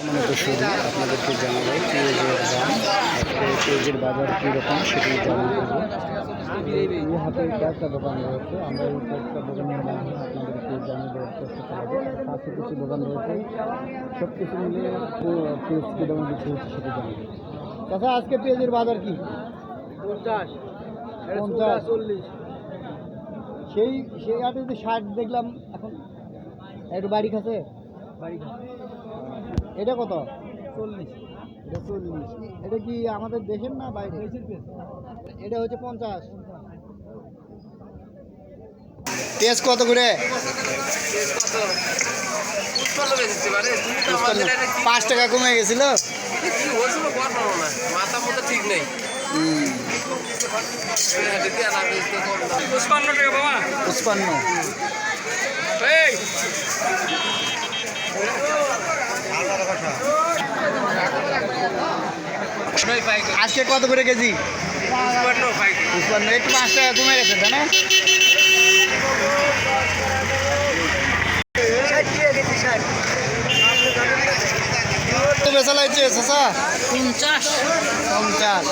মানে আপনাদেরকে জানাব পেঁয়াজের দাম আজকে পেঁয়াজের বাজার কীরকম সেটি জানাব। এই হাতে কয়েকটা দোকান রয়েছে আমরা এই কয়েকটা দোকানের মাধ্যমে আপনাদেরকে জানিয়ে দেওয়ার চেষ্টা করব পাশে কিছু দোকান রয়েছে সব কিছু মিলিয়ে পেঁয়াজ কী দামে বিক্রি হচ্ছে সেটি জানাব। আজকে পেঁয়াজের বাজার কি? পঞ্চাশ পঞ্চাশ। চল্লিশ। সেই সেই হাটে যে ষাট দেখলাম এখন একটু বাড়ি খাচ্ছে? এটা কত? চল্লিশ। এটা চল্লিশ। এটা কি আমাদের দেশের না বাইরে এটা হচ্ছে পঞ্চাশ। পেঁয়াজ কত করে? পাঁচ টাকা কমে গেছিল? মাথা মতো ঠিক নেই পুষ্পান্ন টাকা বাবা। পঁচপান্ন। আজকে কত করে কেজি? পুষ্পান্ন একটু পাঁচ টাকা কমে গেছে তাই না? বেচা লাগছে চাষা পঞ্চাশ। পঞ্চাশ।